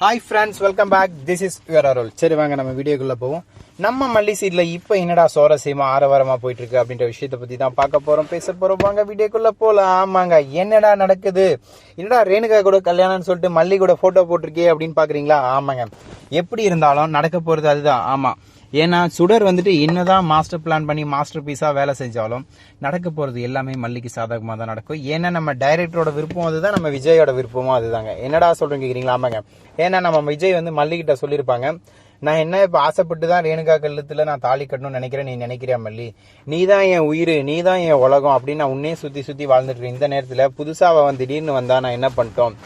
Hi friends welcome back this is your அரோல் சரி வாங்க நம்ம வீடியோக்குள்ளே போவோம். நம்ம மல்லி சீட்ல இப்போ என்னடா சுவாரஸ்யமா ஆரவாரமா போயிட்டு இருக்கு அப்படின்ற விஷயத்தை பத்தி தான் பார்க்க போறோம் பேச போறோம். வாங்க வீடியோக்குள்ள போலாம். ஆமாங்க என்னடா நடக்குது? என்னடா ரேணுகா கூட கல்யாணம்னு சொல்லிட்டு மல்லி கூட போட்டோ போட்டிருக்கே அப்படின்னு பாக்குறீங்களா ஆமாங்க. எப்படி இருந்தாலும் நடக்க போறது அதுதான். ஆமா. ஏன்னா சுடர் வந்துட்டு என்னதான் மாஸ்டர் பிளான் பண்ணி மாஸ்டர் பீஸாக வேலை செஞ்சாலும் நடக்க போகிறது எல்லாமே மல்லிக்கு சாதகமாக தான் நடக்கும். ஏன்னா நம்ம டைரக்டரோட விருப்பம் அதுதான் நம்ம விஜயோட விருப்பமும் அதுதாங்க. என்னடா சொல்கிறேன் கேட்குறீங்களா ஆமாங்க. ஏன்னா நம்ம விஜய் வந்து மல்லிகிட்ட சொல்லியிருப்பாங்க நான் என்ன இப்போ ஆசைப்பட்டு தான் ரேணுகா கல்லத்தில் நான் தாலி கட்டணும்னு நினைக்கிறேன் நீ நினைக்கிறியா மல்லி? நீ தான் என் உயிர் நீ தான் என் உலகம் அப்படின்னு நான் உன்னே சுற்றி சுற்றி வாழ்ந்துட்டு இந்த நேரத்தில் புதுசாக அவன் திடீர்னு வந்தா நான் என்ன பண்ணிட்டோம்?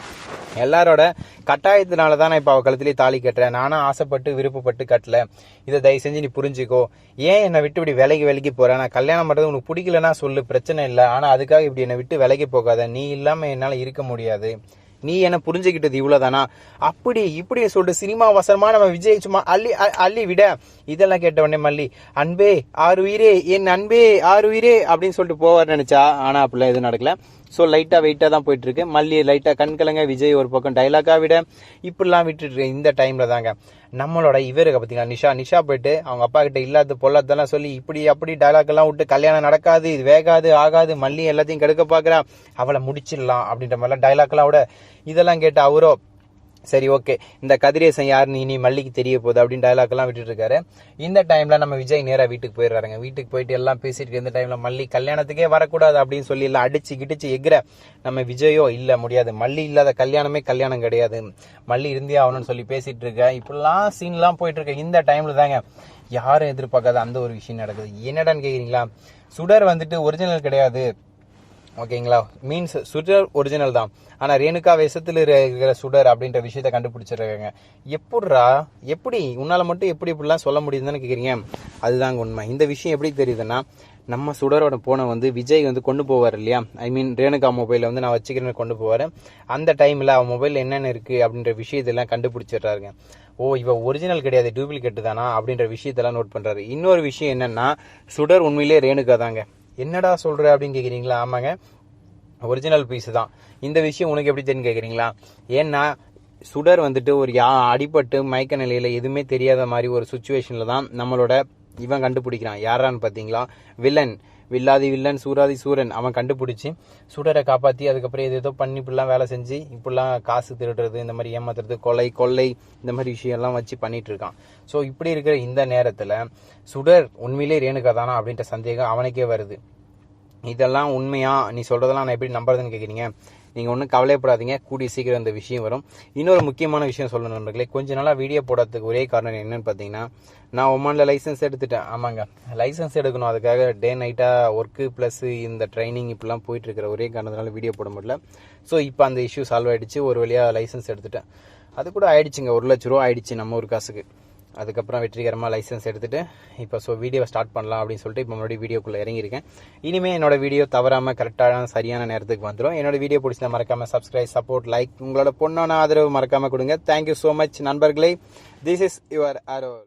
எல்லாரோட கட்டாயத்தினால தான் நான் இப்போ அவள் கழுத்துலேயே தாலி கட்டுறேன். நானும் ஆசைப்பட்டு விருப்பப்பட்டு கட்டல. இதை தயவு செஞ்சு நீ புரிஞ்சுக்கோ. ஏன் என்னை விட்டு இப்படி விலைக்கு விலைக்கு போகிறேன் நான் கல்யாணம் பண்ணுறது உனக்கு பிடிக்கலன்னா சொல்லு பிரச்சனை இல்லை. ஆனால் அதுக்காக இப்படி என்னை விட்டு விலைக்கு போகாத. நீ இல்லாமல் என்னால் இருக்க முடியாது. நீ என்ன புரிஞ்சுக்கிட்டது இவ்வளோதானா அப்படி இப்படி சொல்லிட்டு சினிமா வசனமா நம்ம விஜய் சும்மா அள்ளி அள்ளி விட. இதெல்லாம் கேட்ட உடனே மல்லி அன்பே ஆறு உயிரே என் அன்பே ஆறு உயிரே அப்படின்னு சொல்லிட்டு போவார் நினைச்சா ஆனா அப்படிலாம் எதுவும் நடக்கல. ஸோ லைட்டாக வெயிட்டாக தான் போயிட்டு இருக்கு மல்லி லைட்டாக கண்கலங்க விஜய் ஒரு பக்கம் டைலாக்காக விட இப்படிலாம் விட்டுட்டு இந்த டைமில் தாங்க. நம்மளோட இவருக்கு பார்த்தீங்களா நிஷா. நிஷா போயிட்டு அவங்க அப்பா கிட்ட இல்லாத பொல்லாதெல்லாம் சொல்லி இப்படி அப்படி டைலாக் விட்டு கல்யாணம் நடக்காது இது வேகாது ஆகாது மல்லி எல்லாத்தையும் கெடுக்க பார்க்குறா. அவளை முடிச்சிடலாம் அப்படின்ற மாதிரிலாம் டைலாக் விட இதெல்லாம் கேட்டு அவரோ சரி ஓகே. இந்த கதிரேசன் யாருன்னு இனி மல்லிக்கு தெரிய போகுது அப்படின்னு டயலாக்லாம் விட்டுட்டு இருக்காரு. இந்த டைம்ல நம்ம விஜய் நேராக வீட்டுக்கு போயிடுறாருங்க. வீட்டுக்கு போயிட்டு எல்லாம் பேசிட்டு இருக்க இந்த டைம்ல மல்லி கல்யாணத்துக்கே வரக்கூடாது அப்படின்னு சொல்லி எல்லாம் அடிச்சு கிடிச்சு எகிற நம்ம விஜயோ இல்ல முடியாது. மல்லி இல்லாத கல்யாணமே கல்யாணம் கிடையாது. மல்லி இருந்தே ஆகணும்னு சொல்லி பேசிட்டு இருக்கேன் இப்படிலாம் சீன்லாம் போயிட்டு இருக்க. இந்த டைம்ல தாங்க யாரும் எதிர்பார்க்காத அந்த ஒரு விஷயம் நடக்குது. என்னடான்னு கேக்குறீங்களா? சுடர் வந்துட்டு ஒரிஜினல் கிடையாது. ஓகேங்களா? மீன்ஸ் சுடர் ஒரிஜினல் தான். ஆனால் ரேணுகா விஷத்துல இருக்கிற சுடர் அப்படின்ற விஷயத்த கண்டுபிடிச்சிருக்காங்க. எப்படிரா எப்படி? உன்னால் மட்டும் எப்படி இப்படிலாம் சொல்ல முடியுதுன்னு கேட்குறீங்க அதுதாங்க உண்மை. இந்த விஷயம் எப்படி தெரியுதுன்னா நம்ம சுடரோட போனை வந்து விஜய் வந்து கொண்டு போவார் இல்லையா? ஐ மீன் ரேணுகா மொபைலில் வந்து நான் வச்சுக்கிறேன்னு கொண்டு போவார். அந்த டைமில் அவன் மொபைல் என்னென்ன இருக்குது அப்படின்ற விஷயத்தெல்லாம் கண்டுபிடிச்சிடுறாருங்க. ஓ இவ ஒரிஜினல் கிடையாது டூப்ளிகேட் தானா? அப்படின்ற விஷயத்தெல்லாம் நோட் பண்ணுறாரு இன்னொரு விஷயம் என்னென்னா சுடர் உண்மையிலே ரேணுகா தாங்க. என்னடா சொல்கிற அப்படின்னு கேட்குறீங்களா ஆமாங்க. ஒரிஜினல் பீஸ் தான். இந்த விஷயம் உனக்கு எப்படி தெரியும் கேட்குறீங்களா ஏன்னா சுடர் வந்துட்டு ஒரு யா அடிபட்டு மயக்க நிலையில் எதுவுமே தெரியாத மாதிரி ஒரு சுச்சுவேஷனில் தான் நம்மளோட இவன் கண்டுபிடிக்கிறான். யாரான்னு பார்த்தீங்களா வில்லன் வில்லாதி வில்லன் சூராதி சூரன் அவன் கண்டுபிடிச்சி சுடரை காப்பாற்றி அதுக்கப்புறம் எது ஏதோ பண்ணி இப்படிலாம் வேலை செஞ்சு இப்படிலாம் காசு திருடுறது இந்த மாதிரி ஏமாத்துறது கொலை கொள்ளை இந்த மாதிரி விஷயம்லாம் வச்சு பண்ணிட்டு இருக்கான். ஸோ இப்படி இருக்கிற இந்த நேரத்தில் சுடர் உண்மையிலே ரேணுகா தானா அப்படின்ற சந்தேகம் அவனுக்கே வருது. இதெல்லாம் உண்மையா? நீ சொல்றதெல்லாம் நான் எப்படி நம்புறதுன்னு கேக்குறீங்க. நீங்க ஒன்றும் கவலைப்படாதீங்க கூடிய சீக்கிரம் இந்த விஷயம் வரும். இன்னொரு முக்கியமான விஷயம் சொல்லணும் நண்பர்களே. கொஞ்ச நாளா வீடியோ போடுறதுக்கு ஒரே காரணம் என்னன்னு பார்த்தீங்கன்னா நான் ஒமான்ல லைசன்ஸ் எடுத்துட்டேன். ஆமாங்க. லைசன்ஸ் எடுக்கணும். அதுக்காக டே நைட்டா ஒர்க்கு ப்ளஸ் இந்த ட்ரைனிங் இப்படிலாம் போயிட்டு இருக்கிற ஒரே காரணத்தினால வீடியோ போட முடியல. ஸோ இப்போ அந்த இஷ்யூ சால்வ் ஆயிடுச்சு. ஒரு வழியா லைசன்ஸ் எடுத்துட்டேன். அது கூட ஆயிடுச்சுங்க. ஒரு லட்ச ரூபா ஆயிடுச்சு நம்ம ஒரு காசுக்கு. அதுக்கப்புறம் வெற்றிகரமாக லைசன்ஸ் எடுத்துகிட்டு இப்போ ஸோ வீடியோவை ஸ்டார்ட் பண்ணலாம் அப்படின்னு சொல்லிட்டு இப்போ மறுபடியும் வீடியோக்குள்ளே இறங்கியிருக்கேன். இனிமேல் என்னோட வீடியோ தவறாமல் கரெக்டான சரியான நேரத்துக்கு வந்துடும் என்னோட வீடியோ பிடிச்சதை மறக்காமல் சப்ஸ்கிரைப் சப்போர்ட் லைக் உங்களோட பொண்ணான ஆதரவு மறக்காமல் கொடுங்க. தேங்க்யூ ஸோ மச் நண்பர்களே. This is your arrow